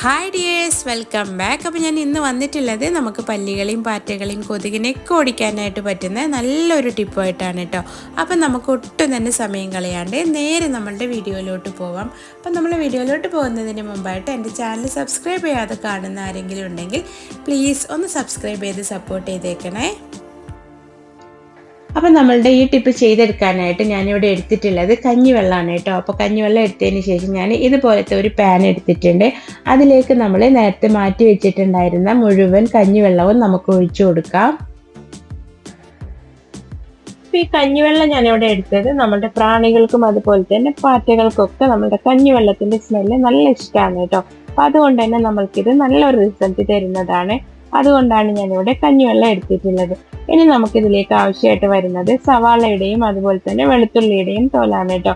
Hi dears welcome back അപ്പോൾ ഞാൻ ഇന്ന് വന്നിട്ടുള്ളത് നമുക്ക് പല്ലികളെയും പാറ്റകളെയും കൊതുകിനെയൊക്കെ ഓടിക്കാനായിട്ട് പറ്റുന്ന നല്ലൊരു ടിപ്പായിട്ടാണ് കേട്ടോ അപ്പം നമുക്ക് ഒട്ടും തന്നെ സമയം കളയാണ്ട് നേരെ നമ്മളുടെ വീഡിയോയിലോട്ട് പോവാം. അപ്പം നമ്മൾ വീഡിയോയിലോട്ട് പോകുന്നതിന് മുമ്പായിട്ട് എന്റെ ചാനൽ സബ്സ്ക്രൈബ് ചെയ്യാതെ കാണുന്ന ആരെങ്കിലും ഉണ്ടെങ്കിൽ പ്ലീസ് ഒന്ന് സബ്സ്ക്രൈബ് ചെയ്ത് സപ്പോർട്ട് ചെയ്തേക്കണേ. അപ്പം നമ്മളുടെ ഈ ടിപ്പ് ചെയ്തെടുക്കാനായിട്ട് ഞാനിവിടെ എടുത്തിട്ടുള്ളത് കഞ്ഞിവെള്ളമാണ് കേട്ടോ. അപ്പോൾ കഞ്ഞിവെള്ളം എടുത്തതിന് ശേഷം ഞാൻ ഇതുപോലത്തെ ഒരു പാൻ എടുത്തിട്ടുണ്ട്. അതിലേക്ക് നമ്മൾ നേരത്തെ മാറ്റി വെച്ചിട്ടുണ്ടായിരുന്ന മുഴുവൻ കഞ്ഞിവെള്ളവും നമുക്ക് ഒഴിച്ചു കൊടുക്കാം. ഈ കഞ്ഞിവെള്ളം ഞാനിവിടെ എടുത്തത് നമ്മുടെ പ്രാണികൾക്കും അതുപോലെ തന്നെ പാറ്റകൾക്കൊക്കെ നമ്മുടെ കഞ്ഞിവെള്ളത്തിന്റെ സ്മെല്ല് നല്ല ഇഷ്ടമാണ് കേട്ടോ. അപ്പോൾ അതുകൊണ്ട് തന്നെ നമ്മൾക്കിത് നല്ലൊരു റിസൾട്ട് തരുന്നതാണ്. അതുകൊണ്ടാണ് ഞാനിവിടെ കഞ്ഞിവെള്ളം എടുത്തിട്ടുള്ളത്. ഇനി നമുക്ക് ഇതിലേക്ക് ആവശ്യമായിട്ട് വരുന്നത് സവാളയുടെയും അതുപോലെ തന്നെ വെളുത്തുള്ളിയുടെയും തോലാണ് കേട്ടോ.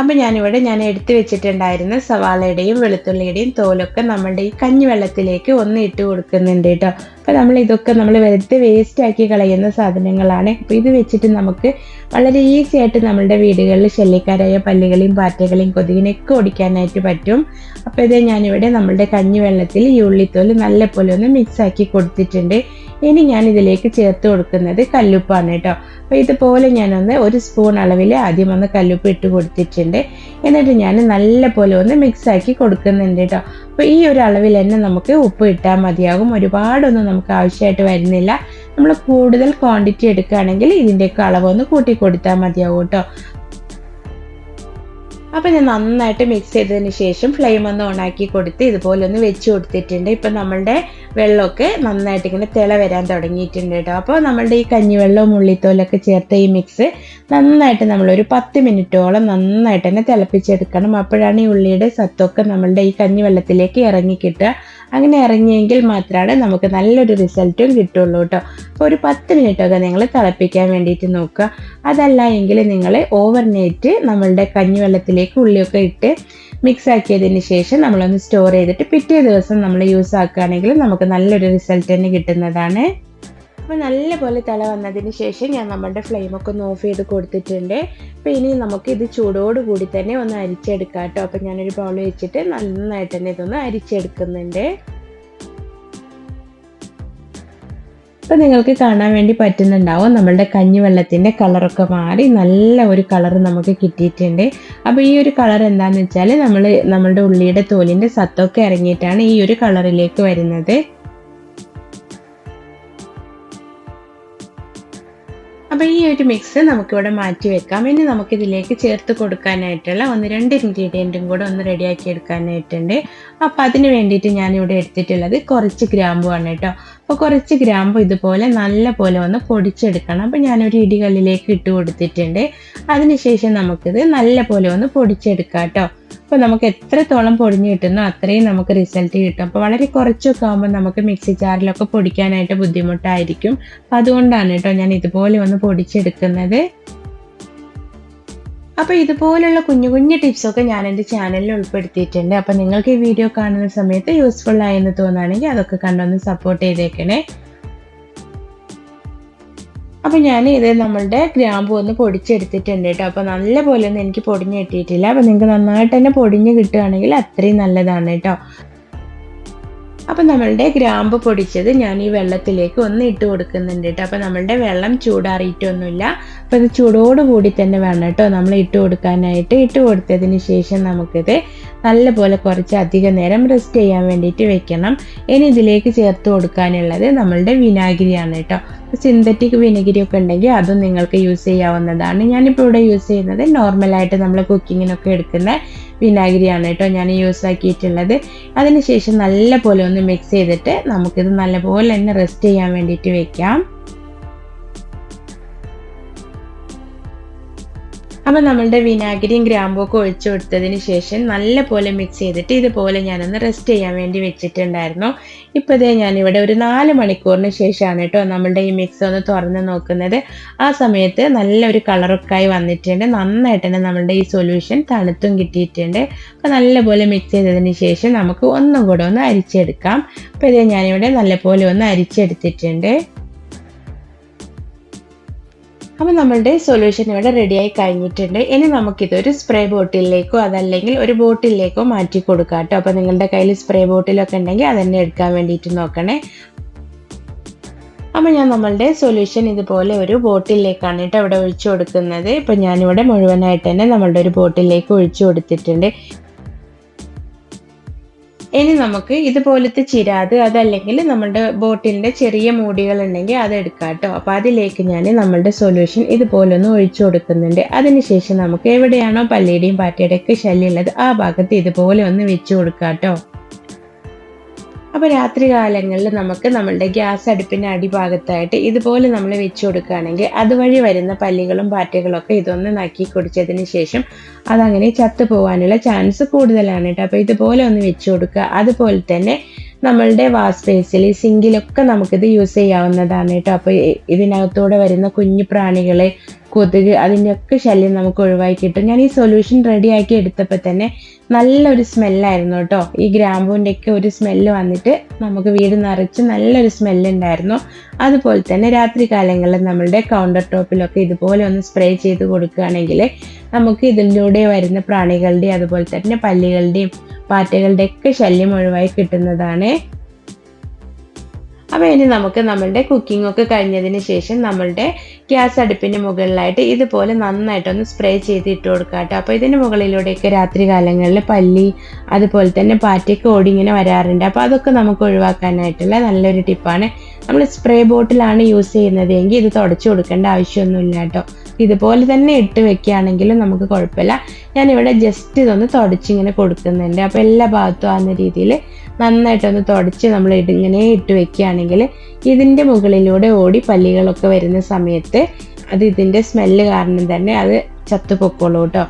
അപ്പം ഞാനിവിടെ ഞാൻ എടുത്തു വെച്ചിട്ടുണ്ടായിരുന്ന സവാളയുടെയും വെളുത്തുള്ളിയുടെയും തോലൊക്കെ നമ്മളുടെ ഈ കഞ്ഞിവെള്ളത്തിലേക്ക് ഒന്ന് ഇട്ട് കൊടുക്കുന്നുണ്ട് കേട്ടോ. അപ്പോൾ നമ്മൾ ഇതൊക്കെ നമ്മൾ വെറുതെ വേസ്റ്റ് ആക്കി കളയുന്ന സാധനങ്ങളാണ്. അപ്പോൾ ഇത് വെച്ചിട്ട് നമുക്ക് വളരെ ഈസി ആയിട്ട് നമ്മളുടെ വീടുകളിൽ ശല്യക്കാരായ പല്ലികളെയും പാറ്റകളെയും കൊതുകിനെയൊക്കെ ഓടിക്കാനായിട്ട് പറ്റും. അപ്പോൾ ഇത് ഞാനിവിടെ നമ്മളുടെ കഞ്ഞിവെള്ളത്തിൽ ഈ ഉള്ളിത്തോൽ നല്ല പോലെ ഒന്ന് മിക്സ് ആക്കി കൊടുത്തിട്ടുണ്ട്. ഇനി ഞാൻ ഇതിലേക്ക് ചേർത്ത് കൊടുക്കുന്നത് കല്ലുപ്പാണ് കേട്ടോ. അപ്പോൾ ഇതുപോലെ ഞാനൊന്ന് ഒരു സ്പൂൺ അളവിൽ ആദ്യം ഒന്ന് കല്ലുപ്പ് ഇട്ട് കൊടുത്തിട്ടുണ്ട്. എന്നിട്ട് ഞാൻ നല്ല പോലെ ഒന്ന് മിക്സ് ആക്കി കൊടുക്കുന്നുണ്ട് കേട്ടോ. അപ്പോൾ ഈ ഒരു അളവിൽ തന്നെ നമുക്ക് ഉപ്പ് ഇട്ടാൽ മതിയാകും. ഒരുപാടൊന്നും നമുക്ക് ആവശ്യമായിട്ട് വരുന്നില്ല. നമ്മൾ കൂടുതൽ ക്വാണ്ടിറ്റി എടുക്കുകയാണെങ്കിൽ ഇതിന്റെയൊക്കെ അളവൊന്ന് കൂട്ടി കൊടുത്താൽ മതിയാകും കേട്ടോ. അപ്പോൾ ഞാൻ നന്നായിട്ട് മിക്സ് ചെയ്തതിന് ശേഷം ഫ്ലെയിം ഒന്ന് ഓണാക്കി കൊടുത്ത് ഇതുപോലെ ഒന്ന് വെച്ച് കൊടുത്തിട്ടുണ്ട്. ഇപ്പം നമ്മളുടെ വെള്ളമൊക്കെ നന്നായിട്ട് ഇങ്ങനെ തിള വരാൻ തുടങ്ങിയിട്ടുണ്ട് കേട്ടോ. അപ്പോൾ നമ്മളുടെ ഈ കഞ്ഞിവെള്ളവും ഉള്ളിത്തോലൊക്കെ ചേർത്ത ഈ മിക്സ് നന്നായിട്ട് നമ്മളൊരു പത്ത് മിനിറ്റോളം നന്നായിട്ട് തന്നെ തിളപ്പിച്ചെടുക്കണം. അപ്പോഴാണ് ഈ ഉള്ളിയുടെ സത്തൊക്കെ നമ്മളുടെ ഈ കഞ്ഞിവെള്ളത്തിലേക്ക് ഇറങ്ങി കിട്ടുക. അങ്ങനെ ഇറങ്ങിയെങ്കിൽ മാത്രമാണ് നമുക്ക് നല്ലൊരു റിസൾട്ടും കിട്ടുള്ളൂ കേട്ടോ. അപ്പോൾ ഒരു പത്ത് മിനിറ്റൊക്കെ നിങ്ങൾ തിളപ്പിക്കാൻ വേണ്ടിയിട്ട് നോക്കുക. അതല്ല എങ്കിൽ നിങ്ങൾ ഓവർനൈറ്റ് നമ്മളുടെ കഞ്ഞിവെള്ളത്തിലേക്ക് ഉള്ളിയൊക്കെ ഇട്ട് മിക്സ് ആക്കിയതിന് ശേഷം നമ്മളൊന്ന് സ്റ്റോർ ചെയ്തിട്ട് പിറ്റേ ദിവസം നമ്മൾ യൂസ് ആക്കുകയാണെങ്കിൽ നമുക്ക് നല്ലൊരു റിസൾട്ട് തന്നെ കിട്ടുന്നതാണ്. അപ്പോൾ നല്ലപോലെ തല വന്നതിന് ശേഷം ഞാൻ നമ്മുടെ ഫ്ലെയിമൊക്കെ ഒന്ന് ഓഫ് ചെയ്ത് കൊടുത്തിട്ടുണ്ട്. അപ്പോൾ ഇനി നമുക്ക് ഇത് ചൂടോട് കൂടി തന്നെ ഒന്ന് അരിച്ചെടുക്കാം കേട്ടോ അപ്പോൾ ഞാനൊരു ബൗൾ വെച്ചിട്ട് നന്നായിട്ട് തന്നെ ഇതൊന്ന് അരിച്ചെടുക്കുന്നുണ്ട്. അപ്പോൾ നിങ്ങൾക്ക് കാണാൻ വേണ്ടി പറ്റുന്നുണ്ടാവും നമ്മളുടെ കഞ്ഞിവെള്ളത്തിന്റെ കളറൊക്കെ മാറി. നല്ല ഒരു കളർ നമുക്ക് കിട്ടിയിട്ടുണ്ട്. അപ്പോൾ ഈ ഒരു കളർ എന്താണെന്ന് വെച്ചാൽ നമ്മൾ നമ്മളുടെ ഉള്ളിയുടെ തോലിന്റെ സത്തൊക്കെ ഇറങ്ങിയിട്ടാണ് ഈ ഒരു കളറിലേക്ക് വരുന്നത്. അപ്പോൾ ഈ ഒരു മിക്സ് നമുക്കിവിടെ മാറ്റി വെക്കാം. ഇനി നമുക്കിതിലേക്ക് ചേർത്ത് കൊടുക്കാനായിട്ടുള്ള ഒന്ന് രണ്ട് ഇൻഗ്രീഡിയന്റും കൂടെ ഒന്ന് റെഡിയാക്കി എടുക്കാനായിട്ടുണ്ട്. അപ്പോൾ അതിന് വേണ്ടിയിട്ട് ഞാനിവിടെ എടുത്തിട്ടുള്ളത് കുറച്ച് ഗ്രാമ്പുമാണ് കേട്ടോ. അപ്പോൾ കുറച്ച് ഗ്രാമ്പു ഇതുപോലെ നല്ല പോലെ ഒന്ന് പൊടിച്ചെടുക്കണം. അപ്പോൾ ഞാനൊരു ഇടികല്ലിലേക്ക് ഇട്ട് കൊടുത്തിട്ടുണ്ട്. അതിനുശേഷം നമുക്കിത് നല്ല പോലെ ഒന്ന് പൊടിച്ചെടുക്കാം കേട്ടോ. അപ്പോൾ നമുക്ക് എത്രത്തോളം പൊടിഞ്ഞ് കിട്ടുന്നോ അത്രയും നമുക്ക് റിസൾട്ട് കിട്ടും. അപ്പോൾ വളരെ കുറച്ചൊക്കെ ആകുമ്പോൾ നമുക്ക് മിക്സി ജാറിലൊക്കെ പൊടിക്കാനായിട്ട് ബുദ്ധിമുട്ടായിരിക്കും. അപ്പോൾ അതുകൊണ്ടാണ് കേട്ടോ ഞാൻ ഇതുപോലെ ഒന്ന് പൊടിച്ചെടുക്കുന്നത്. അപ്പോൾ ഇതുപോലുള്ള കുഞ്ഞു കുഞ്ഞു ടിപ്സൊക്കെ ഞാൻ എന്റെ ചാനലിൽ ഉൾപ്പെടുത്തിയിട്ടുണ്ട്. അപ്പോൾ നിങ്ങൾക്ക് ഈ വീഡിയോ കാണുന്ന സമയത്ത് യൂസ്ഫുൾ ആയെന്ന് തോന്നുകയാണെങ്കിൽ അതൊക്കെ കണ്ടൊന്ന് സപ്പോർട്ട് ചെയ്തേക്കണേ. അപ്പോൾ ഞാൻ ഇത് നമ്മളുടെ ഗ്രാമ്പു ഒന്ന് പൊടിച്ചെടുത്തിട്ടുണ്ട് കേട്ടോ. അപ്പോൾ നല്ല പോലെ ഒന്നും എനിക്ക് പൊടിഞ്ഞ് കിട്ടിയിട്ടില്ല. അപ്പോൾ നിങ്ങൾക്ക് നന്നായിട്ട് തന്നെ പൊടിഞ്ഞു കിട്ടുകയാണെങ്കിൽ അത്രയും നല്ലതാണ് കേട്ടോ. അപ്പം നമ്മളുടെ ഗ്രാമ്പ് പൊടിച്ചത് ഞാൻ ഈ വെള്ളത്തിലേക്ക് ഒന്ന് ഇട്ട് കൊടുക്കുന്നുണ്ട് കേട്ടോ. അപ്പം നമ്മളുടെ വെള്ളം ചൂടാറിയിട്ടൊന്നുമില്ല. അപ്പം ഇത് ചൂടോട് കൂടി തന്നെ വേണം കേട്ടോ. നമ്മൾ ഇട്ട് കൊടുക്കാനായിട്ട് ഇട്ട് കൊടുത്തതിന് ശേഷം നമുക്കിത് നല്ലപോലെ കുറച്ച് അധികം നേരം റെസ്റ്റ് ചെയ്യാൻ വേണ്ടിയിട്ട് വെക്കണം. ഇനി ഇതിലേക്ക് ചേർത്ത് കൊടുക്കാനുള്ളത് നമ്മളുടെ വിനാഗിരിയാണ് കേട്ടോ. സിന്തറ്റിക് വിനഗിരി ഒക്കെ ഉണ്ടെങ്കിൽ അതും നിങ്ങൾക്ക് യൂസ് ചെയ്യാവുന്നതാണ്. ഞാനിപ്പോൾ ഇവിടെ യൂസ് ചെയ്യുന്നത് നോർമലായിട്ട് നമ്മൾ കുക്കിങ്ങിനൊക്കെ എടുക്കുന്ന വിനാഗിരിയാണ് കേട്ടോ ഞാൻ യൂസ് ആക്കിയിട്ടുള്ളത്. അതിനുശേഷം നല്ല പോലെ ഒന്ന് മിക്സ് ചെയ്തിട്ട് നമുക്കിത് നല്ലപോലെ തന്നെ റെസ്റ്റ് ചെയ്യാൻ വേണ്ടിയിട്ട് വെക്കാം. അപ്പോൾ നമ്മളുടെ വിനാഗിരിയും ഗ്രാമ്പും ഒക്കെ ഒഴിച്ചു കൊടുത്തതിന് ശേഷം നല്ല പോലെ മിക്സ് ചെയ്തിട്ട് ഇതുപോലെ ഞാനൊന്ന് റെസ്റ്റ് ചെയ്യാൻ വേണ്ടി വെച്ചിട്ടുണ്ടായിരുന്നു. ഇപ്പോൾ ഇതേ ഞാനിവിടെ ഒരു നാല് മണിക്കൂറിന് ശേഷമാണ് കേട്ടോ നമ്മളുടെ ഈ മിക്സ് ഒന്ന് തുറന്ന് നോക്കുന്നത്. ആ സമയത്ത് നല്ലൊരു കളറൊക്കെ ആയി വന്നിട്ടുണ്ട്. നന്നായിട്ട് തന്നെ നമ്മളുടെ ഈ സൊല്യൂഷൻ തണുത്തും കിട്ടിയിട്ടുണ്ട്. അപ്പോൾ നല്ലപോലെ മിക്സ് ചെയ്തതിന് ശേഷം നമുക്ക് ഒന്നും കൂടെ ഒന്ന് അരിച്ചെടുക്കാം. അപ്പോൾ ഇതേ ഞാനിവിടെ നല്ലപോലെ ഒന്ന് അരിച്ചെടുത്തിട്ടുണ്ട്. അപ്പോൾ നമ്മളുടെ സൊല്യൂഷൻ ഇവിടെ റെഡിയായി കഴിഞ്ഞിട്ടുണ്ട്. ഇനി നമുക്കിതൊരു സ്പ്രേ ബോട്ടിലേക്കോ അതല്ലെങ്കിൽ ഒരു ബോട്ടിലേക്കോ മാറ്റി കൊടുക്കാം കേട്ടോ. അപ്പോൾ നിങ്ങളുടെ കയ്യിൽ സ്പ്രേ ബോട്ടിലൊക്കെ ഉണ്ടെങ്കിൽ അതന്നെ എടുക്കാൻ വേണ്ടിയിട്ട് നോക്കണേ. അപ്പോൾ ഞാൻ നമ്മളുടെ സൊല്യൂഷൻ ഇതുപോലെ ഒരു ബോട്ടിലേക്കാണ് കേട്ടോ ഇവിടെ ഒഴിച്ചു കൊടുക്കുന്നത്. ഇപ്പം ഞാനിവിടെ മുഴുവനായിട്ട് തന്നെ നമ്മളുടെ ഒരു ബോട്ടിലേക്ക് ഒഴിച്ചു കൊടുത്തിട്ടുണ്ട്. ഇനി നമുക്ക് ഇതുപോലത്തെ ചിരാത് അതല്ലെങ്കിൽ നമ്മുടെ ബോട്ടിലിന്റെ ചെറിയ മൂടികൾ ഉണ്ടെങ്കിൽ അത് എടുക്കാം കേട്ടോ. അപ്പോൾ അതിലേക്ക് ഞാൻ നമ്മളുടെ സൊല്യൂഷൻ ഇതുപോലെ ഒന്ന് ഒഴിച്ചു കൊടുക്കുന്നുണ്ട്. അതിനുശേഷം നമുക്ക് എവിടെയാണോ പല്ലിയുടെയും പാറ്റയുടെയൊക്കെ ഒക്കെ ശല്യം ഉള്ളത് ആ ഭാഗത്ത് ഇതുപോലെ ഒന്ന് വെച്ചു കൊടുക്കാം കേട്ടോ. അപ്പോൾ രാത്രി കാലങ്ങളിൽ നമുക്ക് നമ്മളുടെ ഗ്യാസ് അടുപ്പിന്റെ അടിഭാഗത്തായിട്ട് ഇതുപോലെ നമ്മൾ വെച്ച് കൊടുക്കുകയാണെങ്കിൽ അതുവഴി വരുന്ന പല്ലികളും പാറ്റകളൊക്കെ ഇതൊന്ന് നക്കി കുടിച്ചതിന് ശേഷം അതങ്ങനെ ചത്തു പോകാനുള്ള ചാൻസ് കൂടുതലാണ് കേട്ടോ. അപ്പോൾ ഇതുപോലെ ഒന്ന് വെച്ച് കൊടുക്കുക. അതുപോലെ തന്നെ നമ്മളുടെ വാഷ് ബേസിൽ സിങ്കിലൊക്കെ നമുക്കിത് യൂസ് ചെയ്യാവുന്നതാണ് കേട്ടോ. അപ്പോൾ ഇതിനകത്തൂടെ വരുന്ന കുഞ്ഞു പ്രാണികളെ കൊതുക് അതിന്റെയൊക്കെ ശല്യം നമുക്ക് ഒഴിവാക്കി കിട്ടും. ഞാൻ ഈ സൊല്യൂഷൻ റെഡിയാക്കി എടുത്തപ്പോൾ തന്നെ നല്ലൊരു സ്മെല്ലായിരുന്നു കേട്ടോ. ഈ ഗ്രാമ്പൂവിന്റെയൊക്കെ ഒരു സ്മെല്ല് വന്നിട്ട് നമുക്ക് വീട് നിറച്ച് നല്ലൊരു സ്മെല്ല് ഉണ്ടായിരുന്നു. അതുപോലെ തന്നെ രാത്രി കാലങ്ങളിൽ നമ്മളുടെ കൗണ്ടർ ടോപ്പിലൊക്കെ ഇതുപോലെ ഒന്ന് സ്പ്രേ ചെയ്ത് കൊടുക്കുകയാണെങ്കിൽ നമുക്ക് ഇതിലൂടെ വരുന്ന പ്രാണികളുടെയും അതുപോലെ തന്നെ പല്ലികളുടെയും പാറ്റകളുടെയൊക്കെ ശല്യം ഒഴിവായി കിട്ടുന്നതാണ്. അപ്പോൾ ഇനി നമുക്ക് നമ്മളുടെ കുക്കിംഗ് ഒക്കെ കഴിഞ്ഞതിന് ശേഷം നമ്മളുടെ ഗ്യാസ് അടുപ്പിന്റെ മുകളിലായിട്ട് ഇതുപോലെ നന്നായിട്ടൊന്ന് സ്പ്രേ ചെയ്ത് ഇട്ട് കൊടുക്കുക അപ്പോൾ ഇതിന് മുകളിലൂടെയൊക്കെ രാത്രി കാലങ്ങളിൽ പല്ലി അതുപോലെ തന്നെ പാറ്റയൊക്കെ ഓടിങ്ങനെ വരാറുണ്ട്. അപ്പോൾ അതൊക്കെ നമുക്ക് ഒഴിവാക്കാനായിട്ടുള്ള നല്ലൊരു ടിപ്പാണ് നമ്മൾ സ്പ്രേ ബോട്ടിലാണ് യൂസ് ചെയ്യുന്നത് എങ്കിൽ ഇത് തുടച്ചു കൊടുക്കേണ്ട ആവശ്യമൊന്നുമില്ല കേട്ടോ ഇതുപോലെ തന്നെ ഇട്ട് വെക്കുകയാണെങ്കിലും നമുക്ക് കുഴപ്പമില്ല. ഞാനിവിടെ ജസ്റ്റ് ഇതൊന്ന് തുടച്ചിങ്ങനെ കൊടുക്കുന്നുണ്ട്. അപ്പോൾ എല്ലാ ഭാഗത്തും ആകുന്ന രീതിയിൽ നന്നായിട്ടൊന്ന് തുടച്ച് നമ്മൾ ഇങ്ങനെ ഇട്ട് വെക്കുകയാണെങ്കിൽ ഇതിന്റെ മുകളിലൂടെ ഓടി പല്ലികളൊക്കെ വരുന്ന സമയത്ത് അത് ഇതിന്റെ സ്മെല്ല് കാരണം തന്നെ അത് ചത്തുപൊക്കോളൂ കേട്ടോ.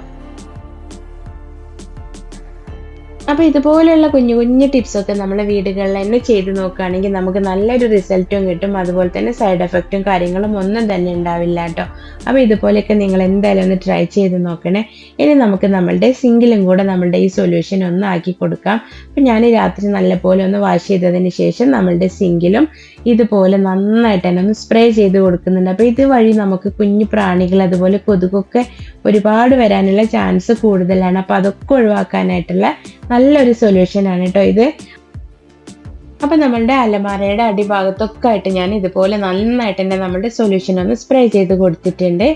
അപ്പോൾ ഇതുപോലെയുള്ള കുഞ്ഞു കുഞ്ഞു ടിപ്സൊക്കെ നമ്മുടെ വീടുകളിൽ തന്നെ ചെയ്ത് നോക്കുകയാണെങ്കിൽ നമുക്ക് നല്ലൊരു റിസൾട്ടും കിട്ടും. അതുപോലെ തന്നെ സൈഡ് എഫക്റ്റും കാര്യങ്ങളും ഒന്നും തന്നെ ഉണ്ടാവില്ല കേട്ടോ. അപ്പോൾ ഇതുപോലെയൊക്കെ നിങ്ങൾ എന്തായാലും ഒന്ന് ട്രൈ ചെയ്ത് നോക്കണേ. ഇനി നമുക്ക് നമ്മളുടെ സിങ്കിലും കൂടെ നമ്മളുടെ ഈ സൊല്യൂഷൻ ഒന്ന് ആക്കി കൊടുക്കാം. അപ്പം ഞാൻ രാത്രി നല്ലപോലെ ഒന്ന് വാഷ് ചെയ്തതിന് ശേഷം നമ്മളുടെ സിങ്കിലും ഇതുപോലെ നന്നായിട്ട് തന്നെ ഒന്ന് സ്പ്രേ ചെയ്ത് കൊടുക്കുന്നുണ്ട്. അപ്പോൾ ഇതുവഴി നമുക്ക് കുഞ്ഞു പ്രാണികൾ അതുപോലെ കൊതുകൊക്കെ ഒരുപാട് വരാനുള്ള ചാൻസ് കൂടുതലാണ്. അപ്പോൾ അതൊക്കെ ഒഴിവാക്കാനായിട്ടുള്ള നല്ലൊരു സൊല്യൂഷനാണ് കേട്ടോ ഇത്. അപ്പൊ നമ്മളുടെ അലമാരയുടെ അടിഭാഗത്തൊക്കെ ആയിട്ട് ഞാൻ ഇതുപോലെ നന്നായിട്ട് തന്നെ നമ്മുടെ സൊല്യൂഷൻ ഒന്ന് സ്പ്രേ ചെയ്ത് കൊടുത്തിട്ടുണ്ട്.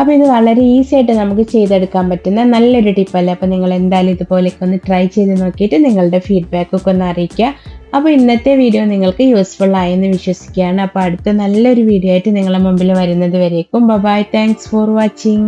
അപ്പോൾ ഇത് വളരെ ഈസി ആയിട്ട് നമുക്ക് ചെയ്തെടുക്കാൻ പറ്റുന്ന നല്ലൊരു ടിപ്പല്ലേ അപ്പോൾ നിങ്ങൾ എന്തായാലും ഇതുപോലെയൊക്കെ ഒന്ന് ട്രൈ ചെയ്ത് നോക്കിയിട്ട് നിങ്ങളുടെ ഫീഡ്ബാക്ക് ഒക്കെ ഒന്ന് അറിയിക്കുക. അപ്പോൾ ഇന്നത്തെ വീഡിയോ നിങ്ങൾക്ക് യൂസ്ഫുൾ ആയെന്ന് വിശ്വസിക്കുകയാണ്. അപ്പോൾ അടുത്ത നല്ലൊരു വീഡിയോ ആയിട്ട് നിങ്ങളുടെ മുമ്പിൽ വരുന്നത് വരേക്കും. Bye thanks for watching